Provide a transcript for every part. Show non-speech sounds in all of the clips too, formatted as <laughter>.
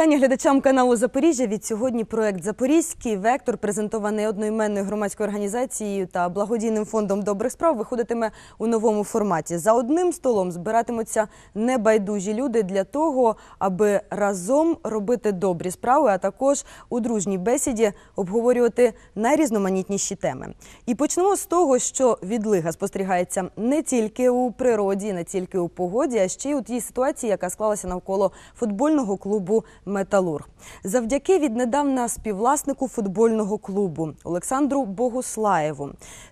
Вітання глядачам каналу Запоріжжя. Від сьогодні проект Запорізький вектор, презентований одноіменною громадською організацією та благодійним фондом добрих справ, виходитиме у новому форматі. За одним столом збиратимуться небайдужі люди для того, аби разом робити добрі справи, а також у дружній бесіді обговорювати найрізноманітніші теми. І почнемо з того, що відлига спостерігається не тільки у природі, не тільки у погоді, а ще й у тій ситуації, яка склалася навколо футбольного клубу Металург. Завдяки віднедавна співвласнику футбольного клубу Олександру Богуслаєву.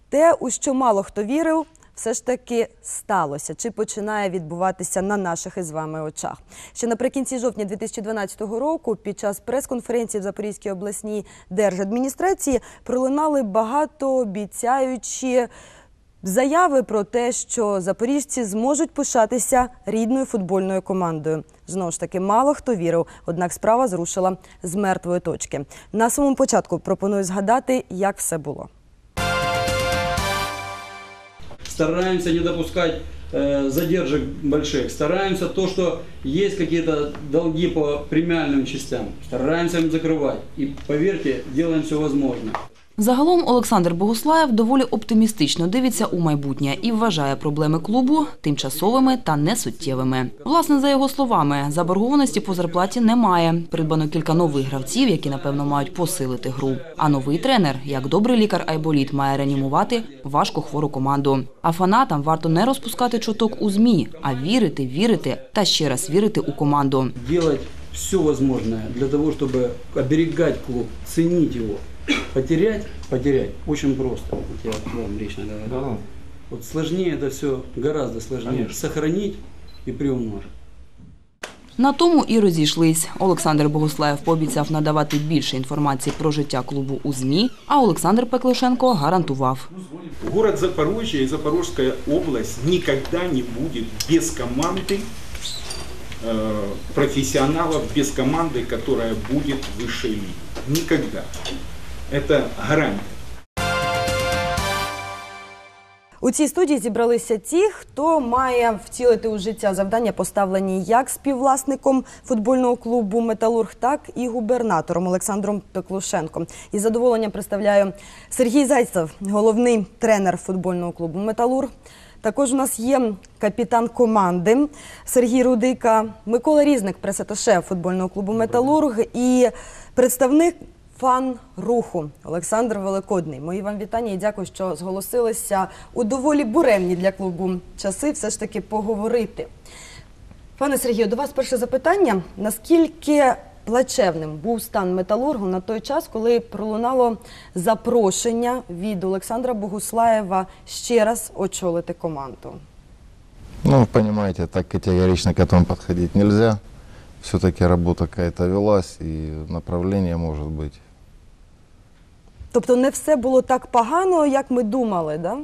Те, у що мало хто вірив. Все ж таки сталося чи починає відбуватися на наших із вами очах. Ще наприкінці жовтня 2012 року, під час прес-конференції в Запорізькій обласній держадміністрації пролунали багатообіцяючі заяви про те, що запоріжці зможуть пишатися рідною футбольною командою. Знову ж таки, мало хто вірив, однак справа зрушила з мертвої точки. На самому початку пропоную згадати, як все було. стараемся не допускать э, задержек больших, стараемся то, что есть какие-то долги по премиальным частям, стараемся им закрывать. И поверьте, делаем все возможное. Загалом Олександр Богуслаєв доволі оптимістично дивиться у майбутнє і вважає проблеми клубу тимчасовими та несуттєвими. Власне, за його словами, заборгованості по зарплаті немає. Придбано кілька нових гравців, які напевно мають посилити гру. А новий тренер, як добрий лікар Айболіт, має реанімувати важко хвору команду. А фанатам варто не розпускати чуток у змі, а вірити, вірити та ще раз вірити у команду. Делать все возможное для того, чтобы оберегать клуб, ценить его. Потерять, потерять очень просто. Вот я вам лично говорю. Вот сложнее это все, гораздо сложнее. Сохранить и приумножить. На тому і розійшлись. Олександр Богуслаєв пообіцяв надавати більше інформації про життя клубу у ЗМІ, а Олександр Пеклишенко гарантував. Город Запорожье и Запорожская область никогда не будет без команды э, профессионалов, без команды, которая будет выше лиги. Никогда. Это гарантия. У цій студії зібралися ті, хто має втілити у життя завдання, поставлені як співвласником футбольного клубу Металург, так і губернатором Олександром Пеклушенком. Із задоволенням представляю Сергій Зайцев, головний тренер футбольного клубу Металург. Також у нас є капітан команди Сергій Рудика, Микола Різник, пресаташе футбольного клубу Металург і представник фан-руху Олександр Великодний. Мої вам вітання і дякую, що зголосилися у доволі буремні для клубу часи все ж таки поговорити. Пане Сергію, до вас перше запитання. Наскільки плачевним був стан металургу на той час, коли пролунало запрошення від Олександра Богуслаєва ще раз очолити команду? Ну, понимаете, так категорично к этому подходить нельзя. Все-таки работа какая-то велась, и направление может быть. Тобто не все було так погано, як ми думали, да?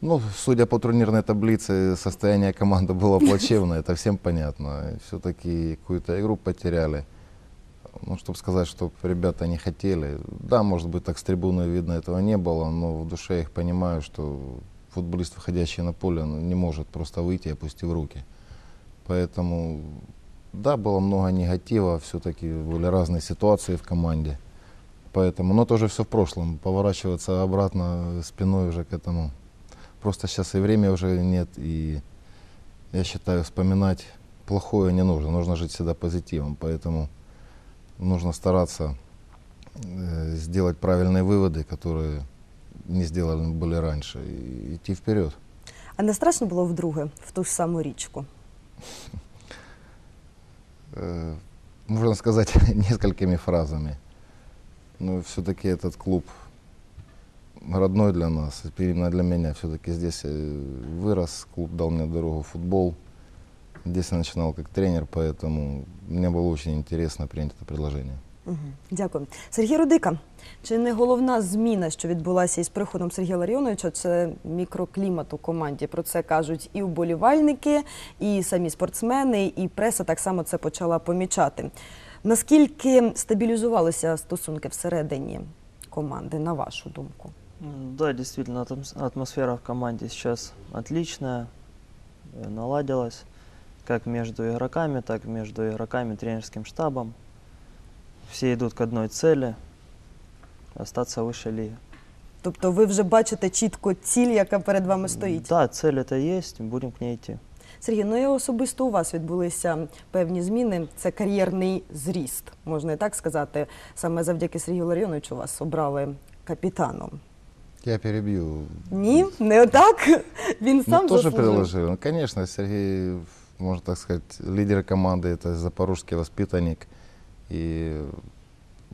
Ну, судя по турнирной таблице, состояние команды было <laughs> плачевное, это всем понятно. Все-таки какую-то игру потеряли. Ну, чтобы сказать, что ребята не хотели. Да, может быть, так с трибуны видно этого не было, но в душе я их понимаю, что футболист, выходящий на поле, ну, не может просто выйти, опустив руки. Поэтому, да, было много негатива, все-таки были разные ситуации в команде. Поэтому, но тоже все в прошлом. Поворачиваться обратно спиной уже к этому. Просто сейчас и время уже нет, и я считаю, вспоминать плохое не нужно. Нужно жить всегда позитивом. Поэтому нужно стараться э, сделать правильные выводы, которые не сделаны были раньше, и идти вперед. А не страшно було вдруге в ту ж саму річку? Э, можно сказать <laughs> несколькими фразами. Но все-таки этот клуб родной для нас, именно для меня. Все-таки здесь я вырос, клуб дал мне дорогу в футбол. Здесь я начинал как тренер, поэтому мне было очень интересно принять это предложение. Угу. Дякую. Сергій Рудика, чи не головна зміна, що відбулася із приходом Сергія Ларіоновича, це мікроклімат у команді? Про це кажуть і вболівальники, і самі спортсмени, і преса так само це почала помічати. Наскільки стабілізувалися стосунки всередині команди, на вашу думку? М, Да, действительно, атмос- атмосфера в команде сейчас отличная, э, наладилась. как между игроками, так и между игроками и тренерским штабом. Все идут к одной цели – остаться в высшей лиге. Тобто ви вже бачите чітко ціль, яка перед вами стоїть. Да, цель это есть, будем к ней идти. Сергій, ну і особисто у вас відбулися певні зміни. Це кар'єрний зріст, можна і так сказати. Саме завдяки Сергію Ларіоновичу вас обрали капітаном. Я перебью. Ні, не отак. Він сам ну, тоже заслужив. приложил. Ну, конечно, Сергей, можно так сказать, лидер команды, это запорожский воспитанник. И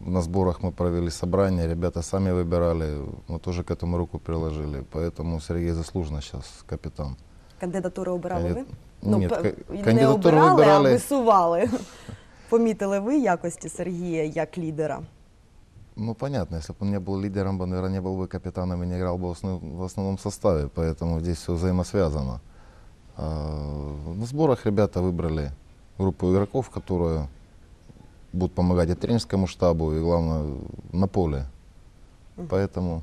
на сборах мы провели собрание, ребята сами выбирали, мы тоже к этому руку приложили. Поэтому Сергей заслуженно сейчас капитан. Кандидатуру обирали ви? Кандид- Ну, Нет, пе- ка- не кандидатуру обирали, а выбирали. висували. <laughs> Помітили ви якості Сергія як лідера? Ну, понятно, если бы он не был лидером, бы, наверное, не был бы капитаном и не играл бы в основ- в основном составе, поэтому здесь все взаимосвязано. А, на сборах ребята выбрали группу игроков, которые будут помогать и тренерскому штабу, и главное, на поле. Поэтому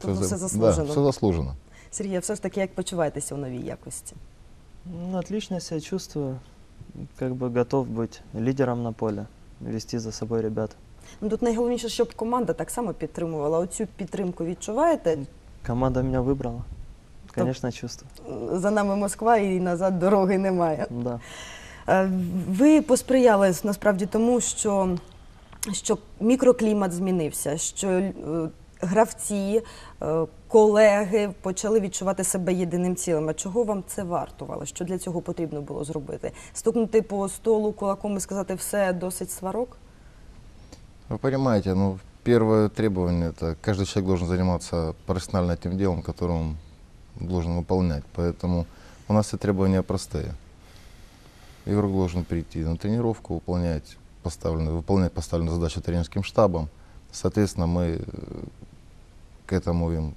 Тобто всё все за- заслужено. Да, все заслужено. Сергій, все ж таки, як почуваєтеся у новій якості? Ну, отлично себя чувствую, как бы готов быть лидером на поле, вести за собой ребят. Ну тут найголовніше, щоб команда так само підтримувала. Оцю підтримку відчуваєте? Команда меня выбрала. Конечно, чувствую. За нами Москва і назад дороги немає. Да. Е, Ви посприяли насправді тому, що, що мікроклімат змінився, що е, гравці, е, колеги почали відчувати себе єдиним цілим. А чого вам це вартувало? Що для цього потрібно було зробити? Стукнути по столу кулаком і сказати все досить сварок? Вы понимаете, ну, первое требование, это каждый человек должен заниматься профессионально тем делом, которым он должен выполнять. Поэтому у нас все требования простые. Игрок должен прийти на тренировку, выполнять поставленную, выполнять поставленную задачу тренерским штабом. Соответственно, мы э, к этому им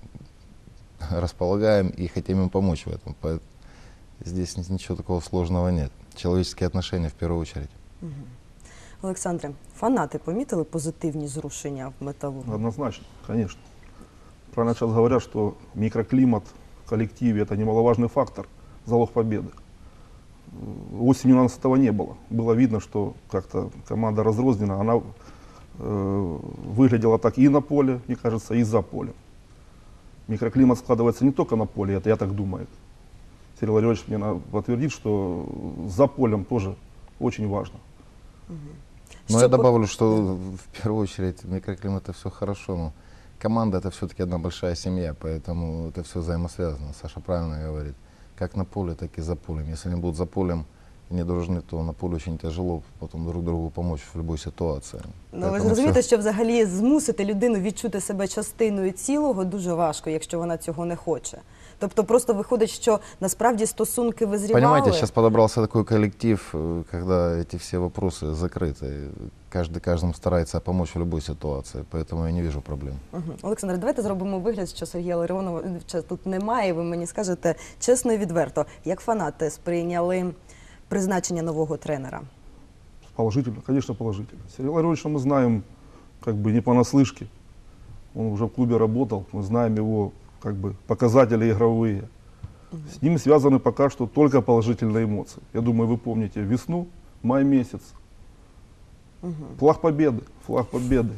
располагаем и хотим им помочь в этом. Здесь ни- ничего такого сложного нет. Человеческие отношения в первую очередь. Олександре, фанати помітили позитивні зрушення в металу? Однозначно, конечно. Правильно сейчас говорят, что микроклимат в коллективе – это немаловажный фактор, залог победы. Осенью у нас этого не было. Было видно, что как-то команда разрознена, она выглядела так и на поле, мне кажется, и за полем. Микроклимат складывается не только на поле, это я так думаю. Сергей Владимирович мне подтвердит, что за полем тоже очень важно. Но Що я по- добавлю, что в первую очередь микроклимат это все хорошо, но команда это все-таки одна большая семья, поэтому это все взаимосвязано. Саша правильно говорит. Как на поле, так и за полем. Если они будут за полем не дружны, то на поле очень тяжело потом друг другу помочь в любой ситуации. Ну, ви Поэтому ж розумієте, всё- що взагалі змусити людину відчути себе частиною цілого дуже важко, якщо вона цього не хоче. Тобто просто виходить, що насправді стосунки визрівали. Понимаете, сейчас подобрался такой коллектив, э, когда эти все вопросы закрыты. Каждый каждому старается помочь в любой ситуации, поэтому я не вижу проблем. Мгм. Олександр, давайте зробимо вигляд, що Сергія Ларіоновича тут немає. і Ви мені скажете чесно і відверто, як фанати сприйняли призначення нового тренера. Положительно, конечно, положительно. Сергея Ларионовича мы знаем как бы не понаслышке. Он уже в клубе работал, мы знаем его как бы показатели игровые. С ним связаны пока что только положительные эмоции. Я думаю, вы помните весну, май месяц. Флаг победы, флаг победы.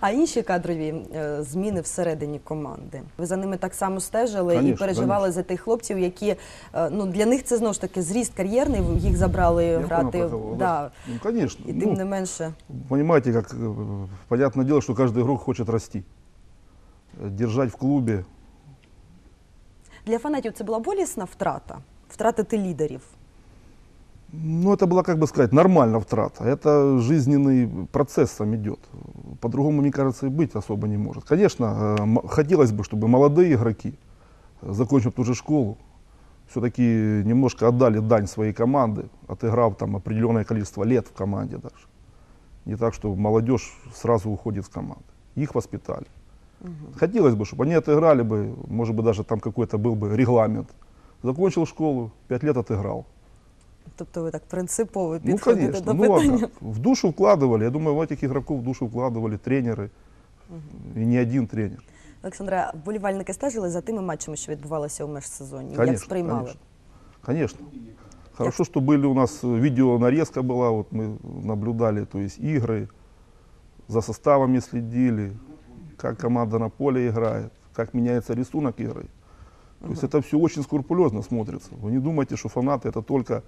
А інші кадрові е, зміни всередині команди. Ви за ними так само стежили і Конечно, переживали за тих хлопців, які е, ну для них це знову ж таки зріст кар'єрний. Їх забрали Я грати. понял, про кого, да. Ну, конечно. І тим Ну, не менше. Понимаете, как э, понятное дело, что каждый игрок хочет расти. Э, Держать в клубе Для фанатів це була болісна втрата, втратити лідерів. Ну, это была, как бы сказать, нормальная втрата. Это жизненный процесс сам идет. По-другому, мне кажется, и быть особо не может. Конечно, э, хотелось бы, чтобы молодые игроки, закончив ту же школу, все-таки немножко отдали дань своей команды, отыграв там определенное количество лет в команде даже. Не так, что молодежь сразу уходит с команды. Их воспитали. Хотелось бы, чтобы они отыграли бы, может быть, даже там какой-то был бы регламент. Закончил школу, пять лет отыграл. Тобто ви так принципово Ну, підходите конечно. до Ну, а питання. как? В душу вкладывали. Я думаю, в этих игроков в душу вкладывали тренеры. И не один тренер. Олександра, вболівальники стежили за тими матчами, що відбувалися у межсезонні. Як Конечно, сприймали? конечно. Конечно. Хорошо, что были у нас э, видео нарезка была, вот мы наблюдали, то есть игры, за составами следили, как команда на поле играет, как меняется рисунок игры. То есть это все очень скрупулезно смотрится. Вы не думайте, что фанаты это только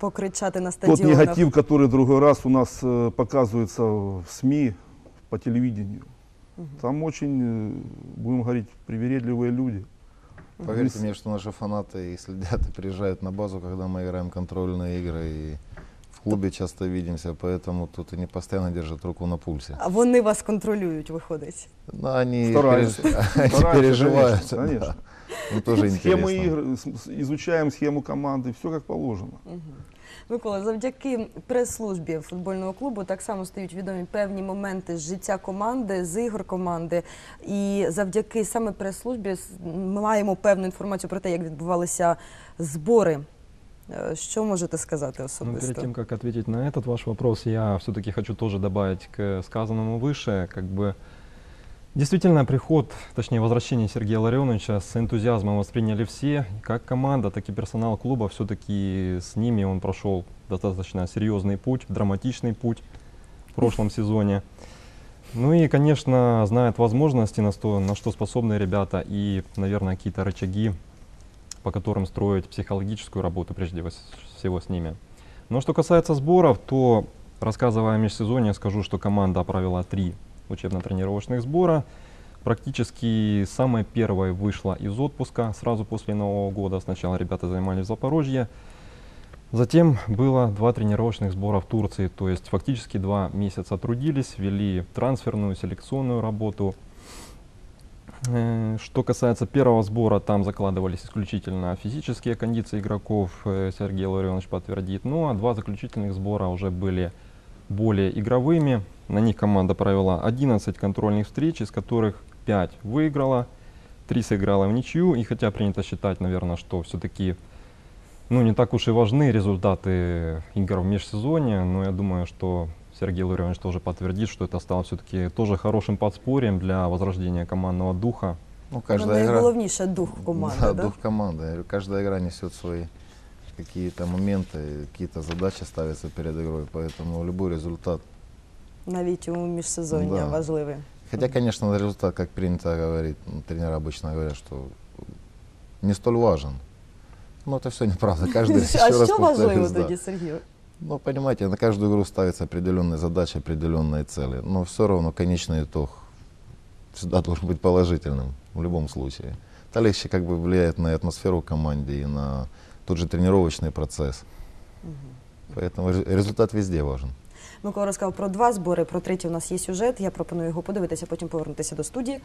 Покричати на тот стадіонах. негатив, который другой раз у нас э, показывается в СМИ, по телевидению. Там очень, э, будем говорить, привередливые люди. Поверьте мне, что наши фанаты и следят, и приезжают на базу, когда мы играем контрольные игры, и в клубе часто видимся, поэтому тут они постоянно держат руку на пульсе. А вони вас контролюють, виходить. Но они, переж- <laughs> они переживают. конечно, конечно. да. Им тоже Схемы игр, изучаем схему команды, все как положено. Микола, завдяки прес-службі футбольного клубу так само стають відомі певні моменти з життя команди, з ігор команди. І завдяки саме прес-службі с- ми маємо певну інформацію про те, як відбувалися збори. Е, Що можете сказати Ну, особисто? перед тем, как ответить на этот ваш вопрос, я все-таки хочу тоже добавить к сказанному выше, как бы действительно приход, точнее возвращение Сергея Ларионовича с энтузиазмом восприняли все, как команда, так и персонал клуба, все-таки с ними он прошел достаточно серьезный путь, драматичный путь в прошлом сезоне. Ну и, конечно, знает возможности, на что, на что способны ребята, и, наверное, какие-то рычаги, по которым строить психологическую работу прежде всего с ними. Но что касается сборов, то, рассказывая о межсезонье, скажу, что команда провела три учебно-тренировочных сбора. Практически самая первая вышла из отпуска сразу после Нового года. Сначала ребята занимались в Запорожье, Затем было два тренировочных сбора в Турции, то есть фактически два месяца трудились, вели трансферную, селекционную работу. Э, Что касается первого сбора, там закладывались исключительно физические кондиции игроков, э, Сергей Ларионович подтвердит. Ну а два заключительных сбора уже были более игровыми. На них команда провела 11 контрольных встреч, из которых 5 выиграла, 3 сыграла в ничью. И хотя принято считать, наверное, что все-таки ну, не так уж и важны результаты игр в межсезонье, но я думаю, что Сергей Ларионович тоже подтвердит, что это стало все-таки тоже хорошим подспорьем для возрождения командного духа. Ну, Ну, каждая игра... найголовніше дух команди, Да, да? дух команды. Каждая игра несет свои какие-то моменты, какие-то задачи ставятся перед игрой, поэтому любой результат. навіть у міжсезоння Да. важливий. Хотя, конечно, результат, как принято говорить, ну, тренеры обычно говорят, что не столь важен. Но это все неправда. Каждый, А <laughs> еще раз що важливо повторюсь, да. тоді, Сергію? Ну, понимаете, на каждую игру ставятся определенные задачи, определенные цели. Но все равно конечный итог всегда должен быть положительным в любом случае. Это легче как бы влияет на атмосферу в команде и на тот же тренировочный процесс. Поэтому результат везде важен. Микола розказав про два збори, про третій у нас є сюжет. Я пропоную його подивитися, потім повернутися до студії.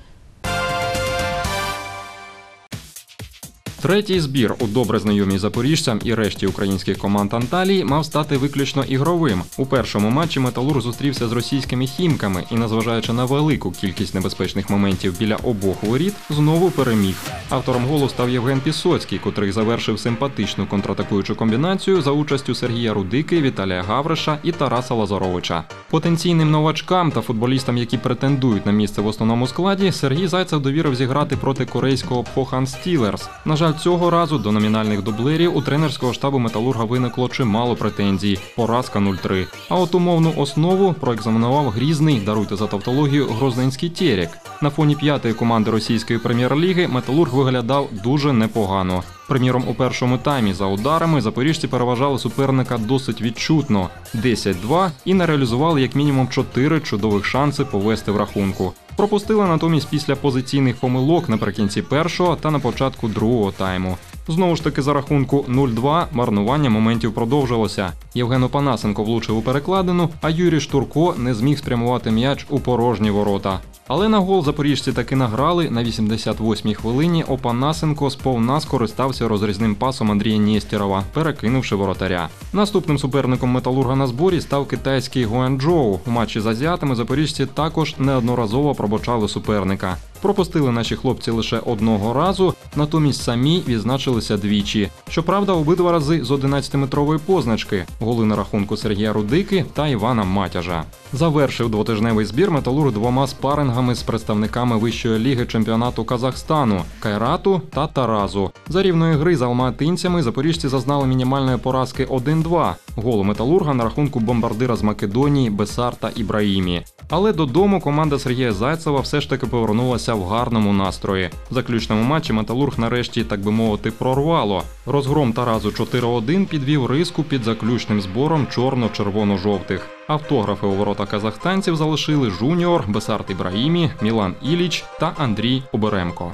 Третій збір у добре знайомій запоріжцям і решті українських команд Анталії мав стати виключно ігровим. У першому матчі Металург зустрівся з російськими хімками і, незважаючи на велику кількість небезпечних моментів біля обох воріт, знову переміг. Автором голу став Євген Пісоцький, котрий завершив симпатичну контратакуючу комбінацію за участю Сергія Рудики, Віталія Гавриша і Тараса Лазаровича. Потенційним новачкам та футболістам, які претендують на місце в основному складі, Сергій Зайцев довірив зіграти проти корейського Пхохан Стілерс. На жаль, цього разу до номінальних дублерів у тренерського штабу металурга виникло чимало претензій. Поразка 0-3. А от умовну основу проекзаменував грізний, даруйте за тавтологію, грозненський Терек. На фоні п'ятої команди російської прем'єр-ліги металург виглядав дуже непогано. Приміром, у першому таймі за ударами запоріжці переважали суперника досить відчутно 10-2 і не реалізували як мінімум 4 чудових шанси повести в рахунку. Пропустили натомість після позиційних помилок наприкінці першого та на початку другого тайму. Знову ж таки, за рахунку 0-2 марнування моментів продовжилося. Євген Опанасенко влучив у перекладину, а Юрій Штурко не зміг спрямувати м'яч у порожні ворота. Але на гол запоріжці таки награли на 88-й хвилині. Опанасенко сповна скористався розрізним пасом Андрія Нєстєрова, перекинувши воротаря. Наступним суперником металурга на зборі став китайський Гуанчжоу. У матчі з азіатами запоріжці також неодноразово пробочали суперника. Пропустили наші хлопці лише одного разу, натомість самі відзначилися двічі. Щоправда, обидва рази з 11-метрової позначки голи на рахунку Сергія Рудики та Івана Матяжа. Завершив двотижневий збір металург двома спарингами з представниками вищої ліги чемпіонату Казахстану Кайрату та Таразу. За рівної гри з алматинцями запоріжці зазнали мінімальної поразки 1-2. Голу металурга на рахунку бомбардира з Македонії Бесарта Ібраїмі. Але додому команда Сергія Зайцева все ж таки повернулася в гарному настрої. В заключному матчі металург нарешті, так би мовити, прорвало. Розгром Таразу 4-1 підвів риску під заключним збором чорно-червоно-жовтих. Автографи у ворота казахстанців залишили Жуніор, Бесарт Ібраїмі, Мілан Іліч та Андрій Оберемко.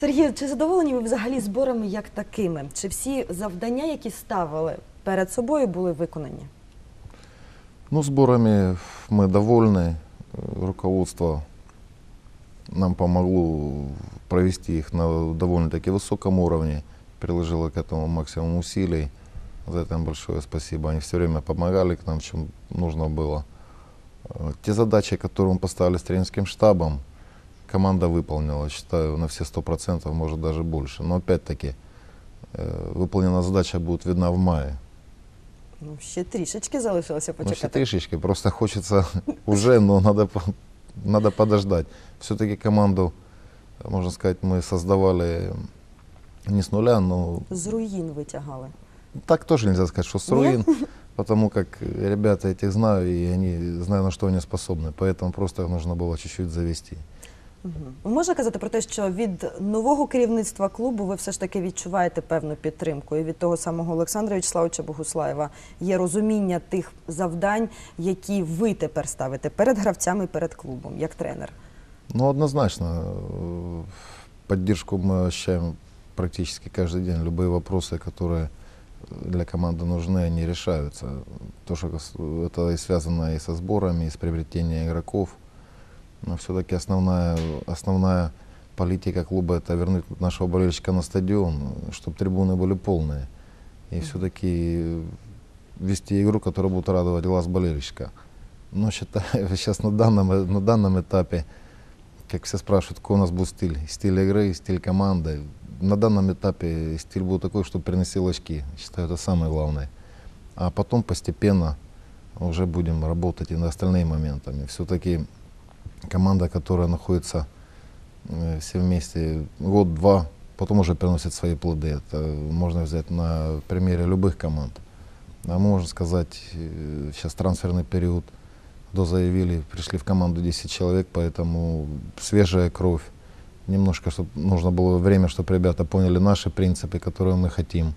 Сергій, чи задоволені ви взагалі зборами як такими? Чи всі завдання, які ставили перед собою, були виконані? Ну, сборами мы довольны. Э, Руководство нам помогло провести их на довольно-таки высоком уровне, приложило к этому максимум усилий. За это им большое спасибо. Они все время помогали к нам, в чем нужно было. Э, Те задачи, которые мы поставили с тренерским штабом, команда выполнила, считаю, на все сто процентов, может даже больше. Но опять-таки, э, выполненная задача будет видна в мае. Ну, ще трішечки залишилося Ну, еще почекати. трішечки, просто хочется <laughs> уже, но надо, по- надо подождать. Все-таки команду, можно сказать, мы создавали не с нуля, но З руїн витягали. так тоже нельзя сказать, что с Нет? руин, <laughs> потому как ребята этих знаю, и они знаю, на что они способны. Поэтому просто нужно было чуть-чуть завести. Угу. Можна казати про те, що від нового керівництва клубу ви все ж таки відчуваєте певну підтримку. І від того самого Олександра Вячеславовича Богуслаєва є розуміння тих завдань, які ви тепер ставите перед гравцями, і перед клубом, як тренер. Ну, однозначно, э, поддержку мы ощущаем практически каждый день. Любые вопросы, которые для команды нужны, они решаются. То, что кас- это и связано и со сборами, и с приобретением игроков. Но все-таки основная, основная политика клуба это вернуть нашего болельщика на стадион, чтобы трибуны были полные. И все-таки вести игру, которая будет радовать глаз болельщика. Но считаю, <laughs> сейчас на данном, на данном этапе как все спрашивают, какой у нас будет стиль. Стиль игры, стиль команды. На данном этапе стиль будет такой, что приносил очки. Считаю, это самое главное. А потом постепенно уже будем работать и над остальными моментами. Все-таки команда, которая находится э, все вместе год-два, потом уже приносит свои плоды. Это можно взять на примере любых команд. А можно сказать, э, сейчас трансферный период – до заявили, пришли в команду 10 человек, поэтому свежая кровь. Немножко, чтобы нужно было время, чтобы ребята поняли наши принципы, которые мы хотим.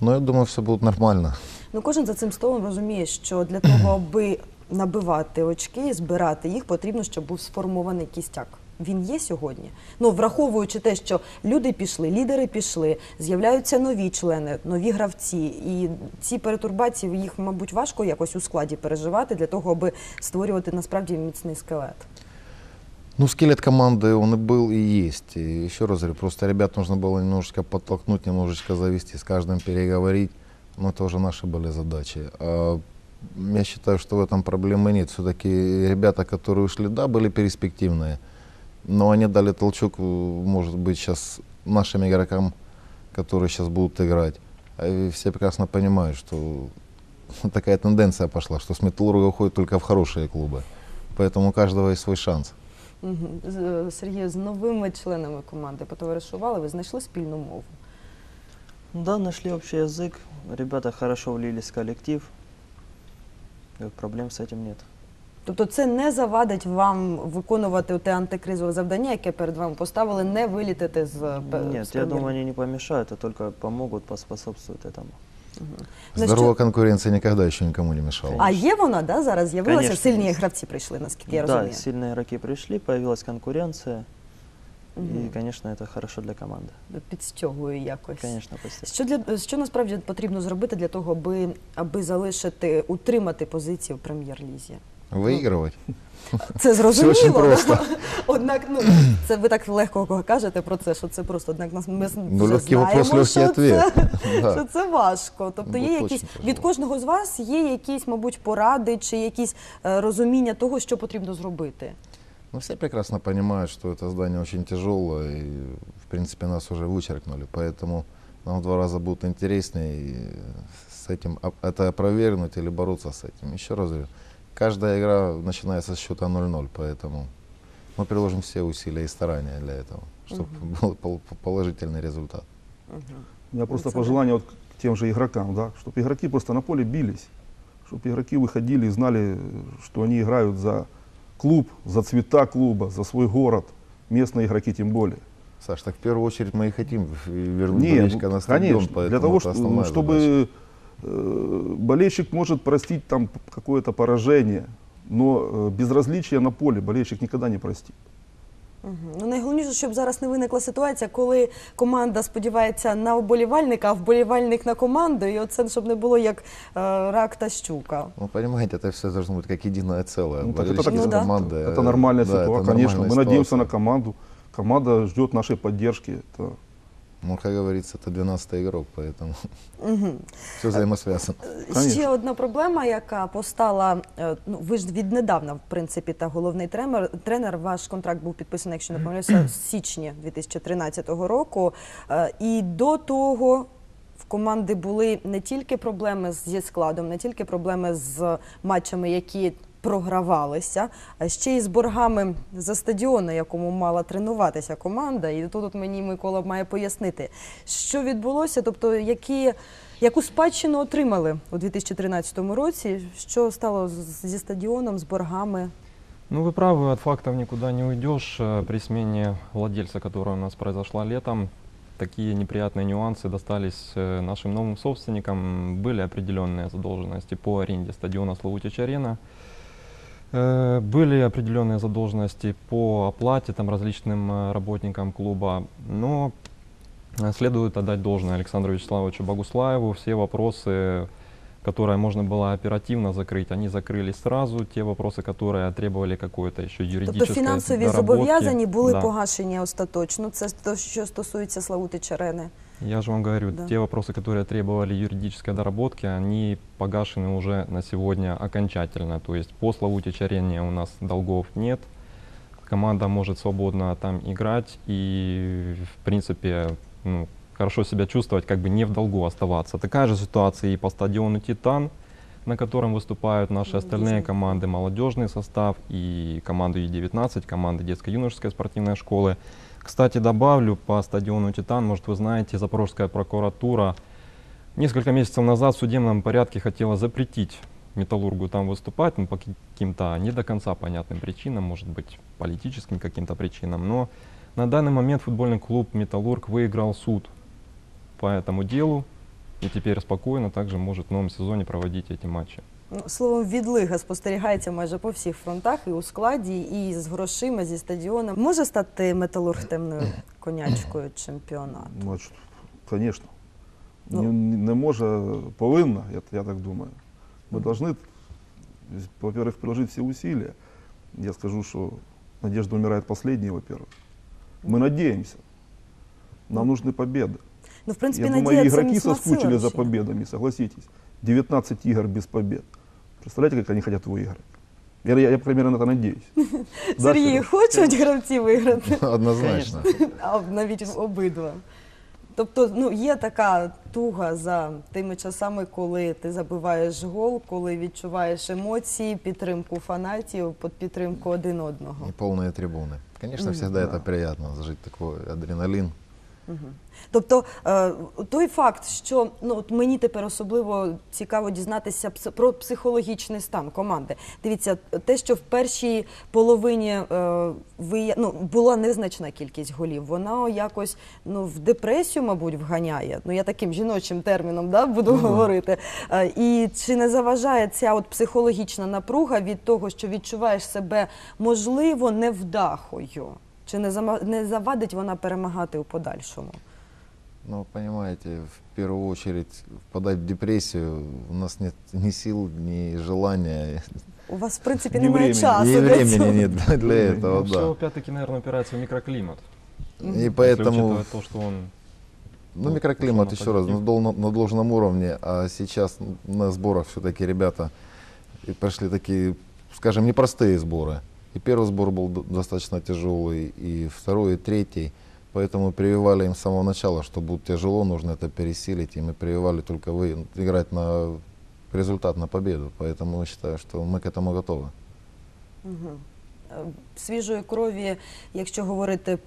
Но я думаю, все будет нормально. Ну, кожен за цим столом розуміє, що для того, <clears throat> аби набивати очки, збирати їх, потрібно, щоб був сформований кістяк. Він є сьогодні. Ну, враховуючи те, що люди пішли, лідери пішли, з'являються нові члени, нові гравці. І ці перетурбації їх, мабуть, важко якось у складі переживати для того, аби створювати насправді міцний скелет. Ну, скелет команды он и был, и есть. И еще раз говорю, просто ребят нужно было немножечко подтолкнуть, немножечко завести, с каждым переговорить. Но это уже наши были задачи. А я считаю, что в этом проблемы нет. Все-таки ребята, которые ушли, да, были перспективные. Но они дали толчок, может быть, сейчас нашим игрокам, которые сейчас будут играть. А и все прекрасно понимают, что <laughs> такая тенденция пошла, что с Металлурга уходят только в хорошие клубы. Поэтому у каждого есть свой шанс. Угу. Сергію, з новими членами команди потоваришували, ви знайшли спільну мову. Да, нашли общий язык. Ребята хорошо влились в коллектив. И проблем с этим нет. Тобто це не завадить вам виконувати те антикризове завдання, яке перед вами поставили, не вилітити з е, пе- з Нет, я прем'єр. думаю, они не помешают, а только помогут, поспособствуют этому. Ну, Здоровая що- конкуренция никогда еще никому не мешала. А є вона, да, зараз з'явилася? Конечно, Сильні є. гравці прийшли, наскільки я да, розумію. сильные игроки пришли, появилась конкуренция. Мгм. И, конечно, это хорошо для команды. Підстягує якось. Конечно, постепенно. Що для що насправді потрібно зробити для того, аби, аби залишити, утримати позицію в прем'єр-лізі? Выигрывать. Це зрозуміло. Все очень просто. <laughs> Однак, ну це ви так легко кажете про це, що це просто однак нас ми Ну, вже легкий вопрос, знаємо, легкий що це, ответ. <laughs> Да. що це важко. Тобто Ну, є точно якісь тяжело. від кожного з вас є якісь, мабуть, поради чи якісь е, розуміння того, що потрібно зробити. Ну, все прекрасно понимают, что это здание очень тяжелое, и, в принципе, нас уже вычеркнули, поэтому нам в два раза будет интереснее и с этим это опровергнуть или бороться с этим. Еще раз говорю, каждая игра начинается с счета 0-0, поэтому мы приложим все усилия и старания для этого, чтобы <laughs> был пол- положительный результат. У меня просто пожелание вот к тем же игрокам, да, чтобы игроки просто на поле бились, чтобы игроки выходили и знали, что они играют за клуб, за цвета клуба, за свой город, местные игроки тем более. Саш, так в первую очередь мы и хотим вернуть Нет, болельщика на стадион, конечно, для того, что- задача. чтобы э, болельщик может простить там какое-то поражение, но э, безразличие на поле болельщик никогда не простит. Мгм. Ну найголовніше, щоб зараз не виникла ситуація, коли команда сподівається на вболівальника, а вболівальник на команду, і оце щоб не було як е, рак та щука. Ну, понимаете, это все должно быть как единое целое. Ну, так это Болельщики так- с Ну да. командой, Это э, нормальная да, это ситуация, конечно. Мы нормальная надеемся на ситуация. команду. Команда ждет нашей поддержки. Это Ну, как говорится, это 12-й игрок, поэтому Мгм. все взаимосвязано. Ще одна проблема, яка постала, е, ну ви ж віднедавна, в принципі, та головний тренер. Тренер, ваш контракт був підписаний, якщо не помиляюся, в січні 2013 року. Е, І до того в команди були не тільки проблеми зі складом, не тільки проблеми з матчами, які програвалися, а ще й з боргами за стадіон, на якому мала тренуватися команда. І тут от мені Микола має пояснити, що відбулося, тобто які. Яку спадщину отримали у 2013 році? Що стало з- зі стадіоном, з боргами? Ну, вы правы, от фактов никуда не уйдешь. Э, При смене владельца, которая у нас произошла летом, такие неприятные нюансы достались э, нашим новым собственникам. Были определенные задолженности по аренде стадиона Славутич-Арена. Э, Были определенные задолженности по оплате там, различным э, работникам клуба. Но э, следует отдать должное Александру Вячеславовичу Богуслаеву. Все вопросы которые можно было оперативно закрыть, они закрылись сразу. Те вопросы, которые требовали какой-то еще юридической Тобто фінансові доработки, зобов'язані були да. погашені остаточно. Це то, що стосується Славути Черени. Я же вам говорю, Да. те вопросы, которые требовали юридической доработки, они погашены уже на сегодня окончательно. То есть по Славутич арене у нас долгов нет. Команда может свободно там играть и, в принципе, ну, хорошо себя чувствовать, как бы не в долгу оставаться. Такая же ситуация и по стадиону «Титан», на котором выступают наши остальные команды, молодежный состав и команды Ю-19, команды детско-юношеской спортивной школы. Кстати, добавлю, по стадиону «Титан», может, вы знаете, Запорожская прокуратура несколько месяцев назад в судебном порядке хотела запретить Металлургу там выступать, ну, по каким-то не до конца понятным причинам, может быть, политическим каким-то причинам, но на данный момент футбольный клуб «Металлург» выиграл суд по этому делу и теперь спокойно также может в новом сезоне проводить эти матчи. Ну, Словом, відлига спостерігається майже по всіх фронтах, і у складі, і з грошима, зі стадіоном. Може стати металург темною <clears throat> конячкою чемпіонату? Значит, конечно. Ну. Не, не може, повинна, я, я так думаю. Мы должны, во-первых, приложить все усилия. Я скажу, что надежда умирает последней, во-первых. Мы надеемся. Нам нужны победы. Ну, в принципі, Я надія думаю, це игроки міцна соскучили сила за рушія. победами, согласитесь. 19 игр без побед. Представляете, как они хотят выиграть? Я, я, я по крайней мере, на это надеюсь. <laughs> Да, Сергій, Сереж? хочуть гравці виграти, <laughs> Однозначно. а навіть обидва. Тобто, ну є така туга за тими часами, коли ти забиваєш гол, коли відчуваєш емоції, підтримку фанатів, під підтримку один одного. И полные трибуны. Конечно, всегда это приятно, зажить такой адреналин. Тобто е, той факт, що ну от мені тепер особливо цікаво дізнатися про психологічний стан команди. Дивіться, те, що в першій половині е, ви ну була незначна кількість голів, вона якось ну в депресію, мабуть, вганяє. Ну я таким жіночим терміном да, буду говорити. Е, і чи не заважає ця от психологічна напруга від того, що відчуваєш себе можливо невдахою? Чи не зама- не завадить вона перемагати у подальшому? Ну, понимаете, в первую очередь впадать в депрессию, у нас нет ни сил, ни желания. У вас, в принципі, Ні немає времени, часу. И для времени цього. нет для, для этого, Ну, все да. опять-таки, наверное, упирается в микроклимат. И Если поэтому, учитывать то, что он ну, ну, микроклимат, что еще на раз, на, дол- на- на должном уровне, а сейчас на сборах все-таки ребята и прошли такие, скажем, непростые сборы. И первый сбор был д- достаточно тяжелый, и второй, и третий. Поэтому прививали им с самого начала, что будет тяжело, нужно это пересилить. И мы прививали только вы, играть на результат, на победу. Поэтому я считаю, что мы к этому готовы. Мгм. Е, Свіжої крові, якщо говорити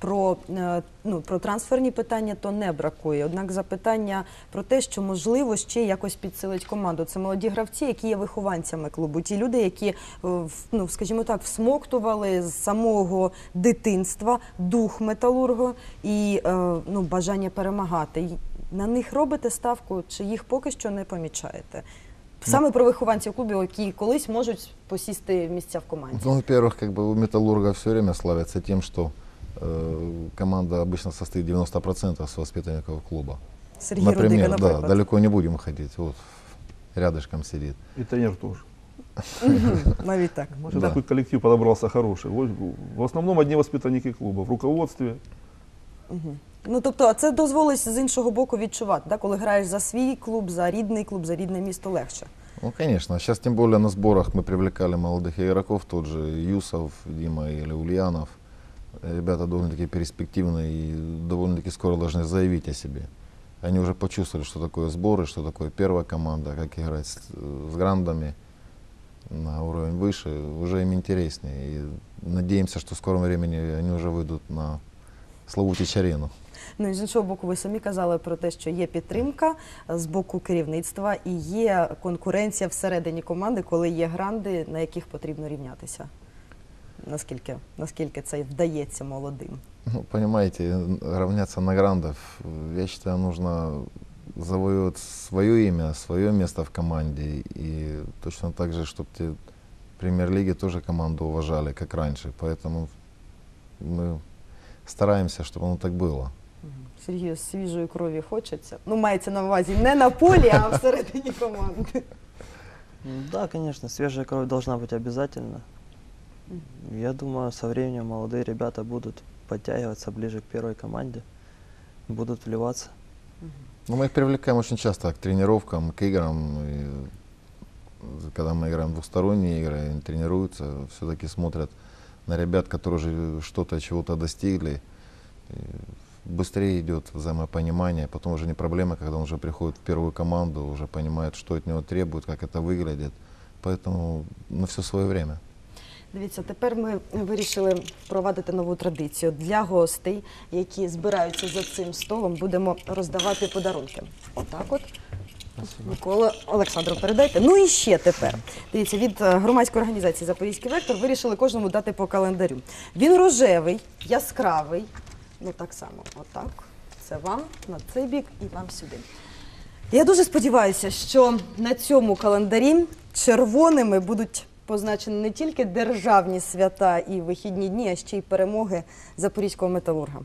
про, е, ну, про трансферні питання, то не бракує. Однак запитання про те, що можливо ще якось підсилить команду. Це молоді гравці, які є вихованцями клубу. Ті люди, які, е, в- ну, скажімо так, всмоктували з самого дитинства дух металургу і е, ну, бажання перемагати. Й- На них робите ставку, чи їх поки що не помічаєте? Саме про вихованців клубів, які колись можуть посісти місця в команді. Ну, во-первых, как бы у Металлурга все время славятся тем, что э, команда обычно состоит 90% с воспитанников клуба. Сергій Рудига, Например, да, наприклад. далеко не будем ходить. Вот рядышком сидит. И тренер тоже. Мгм, Навіть так. <laughs> Может, Да. такой коллектив подобрался хороший. Вот, В основном одни воспитанники клуба. В руководстве. Мгм. Ну тобто, а це дозволить з іншого боку відчувати, да? коли граєш за свій клуб, за рідний клуб, за рідне місто легше. Ну, конечно. Сейчас, тем более, на сборах мы привлекали молодых игроков, тот же Юсов, Дима или Ульянов. Ребята довольно-таки перспективные и довольно-таки скоро должны заявить о себе. Они уже почувствовали, что такое сборы, что такое первая команда, как играть с, с грандами на уровень выше. Уже им интереснее. И надеемся, что в скором времени они уже выйдут на Славутич арену. Ну і з іншого боку, ви самі казали про те, що є підтримка е, з боку керівництва і є конкуренція всередині команди, коли є гранди, на яких потрібно рівнятися. Наскільки, наскільки це вдається молодим? Ну, понимаете, равняться на грандов, я считаю, нужно завоевать свое имя, свое место в команде. И точно так же, чтобы те премьер-лиги тоже команду уважали, как раньше. Поэтому мы стараемся, чтобы оно так было. Сергію, свіжої крові хочеться. Ну, мається на увазі не на полі, а всередині <laughs> команди. М, Да, конечно, свежая кровь должна быть обязательно. Я думаю, со временем молодые ребята будут подтягиваться ближе к первой команде, будут вливаться. Но мы их привлекаем очень часто к тренировкам, к играм. И когда мы играем двусторонние игры, они тренируются, все-таки смотрят на ребят, которые уже что-то, чего-то достигли. И быстрее идет взаимопонимание, потом уже не проблема, когда он уже приходит в первую команду, уже понимает, что от него требуют, как это выглядит. Поэтому на все свое время. Дивіться, тепер ми вирішили впровадити нову традицію для гостей, які збираються за цим столом. Будемо роздавати подарунки. Отак, от Микола Олександру, передайте. Ну і ще тепер. Дивіться, від е, громадської організації Запорізький вектор вирішили кожному дати по календарю. Він рожевий, яскравий. Ну так само, отак. Це вам на цей бік і вам сюди. Я дуже сподіваюся, що на цьому календарі червоними будуть позначені не тільки державні свята і вихідні дні, а ще й перемоги запорізького металурга.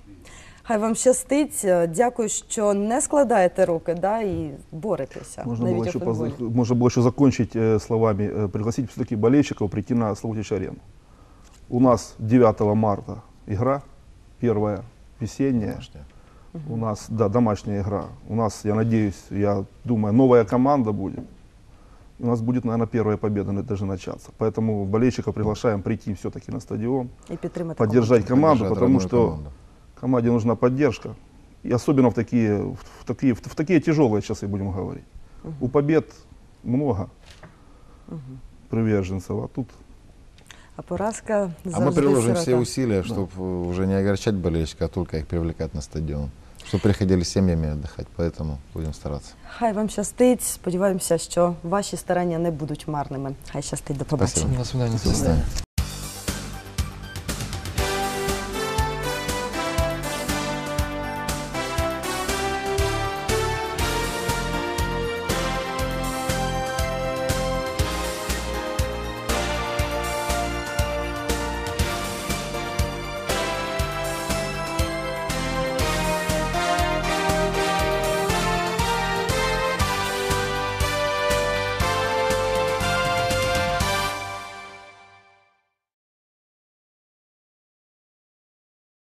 Хай вам щастить. Е, Дякую, що не складаєте руки да, і боретеся. Можно навіть было, у еще футболі. поз- можно было еще закончить э, словами, э, пригласить все-таки болельщиков прийти на Славутич арену. У нас 9 марта игра, первая весенняя. Домашние. У нас, да, домашняя игра. У нас, я надеюсь, я думаю, новая команда будет. И у нас будет, наверное, первая победа даже начаться. Поэтому болельщиков приглашаем прийти все-таки на стадион, підтримати поддержать команду, Поддержать потому что команду. команде нужна поддержка. И особенно в такие, в такие, в такие тяжелые часы, будем говорить. У побед много приверженцев, а тут А поразка А мы приложим сирота. все усилия, чтобы уже не огорчать болельщика, а только их привлекать на стадион. Чтобы приходили с семьями отдыхать, поэтому будем стараться. Хай вам щастить. Сподіваємося, що ваші старання не будуть марними. Хай щастить. До побачення. Спасибо. До свидания. До свидания.